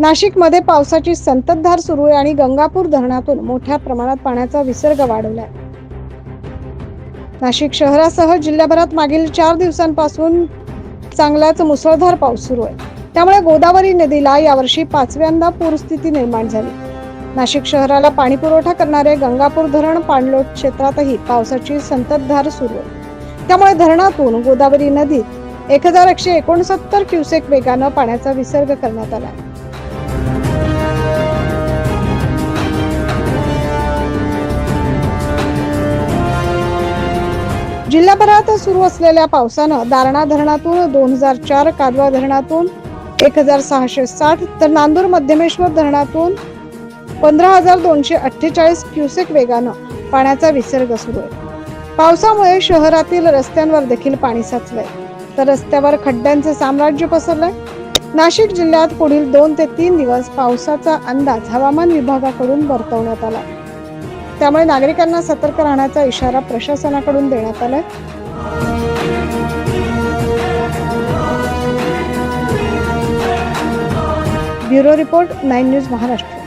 नाशिकमध्ये पावसाची संततधार सुरू आहे आणि गंगापूर धरणातून मोठ्या प्रमाणात पाण्याचा विसर्ग वाढवलाय नाशिक शहरासह जिल्ह्याभरात मागील चार दिवसांपासून चांगलाच मुसळधार पाऊस सुरू आहे. त्यामुळे गोदावरी नदीला यावर्षी पाचव्यांदा पूरस्थिती निर्माण झाली. नाशिक शहराला पाणी पुरवठा करणारे गंगापूर धरण पाणलोट क्षेत्रातही पावसाची संततधार सुरू आहे. त्यामुळे धरणातून गोदावरी नदीत एक हजार एकशे एकोणसत्तर क्युसेक वेगानं पाण्याचा विसर्ग करण्यात आला जिल्हाभरात सुरू असलेल्या पावसानं दारणा धरणातून दोन हजार चार कादवा धरणातून एक हजार सहाशे साठ तर नांदूर मध्यमेश्वर धरणातून पंधरा हजार दोनशे अठ्ठेचाळीस क्युसेक वेगानं पाण्याचा विसर्ग सुरू आहे. पावसामुळे शहरातील रस्त्यांवर देखील पाणी साचलंय. तर रस्त्यावर खड्ड्यांचे साम्राज्य पसरलंय. नाशिक जिल्ह्यात पुढील दोन ते तीन दिवस पावसाचा अंदाज हवामान विभागाकडून वर्तवण्यात आला. त्यामुळे नागरिकांना सतर्क राहण्याचा इशारा प्रशासनाकडून देण्यात आलाय. Bureau report nine news Maharashtra.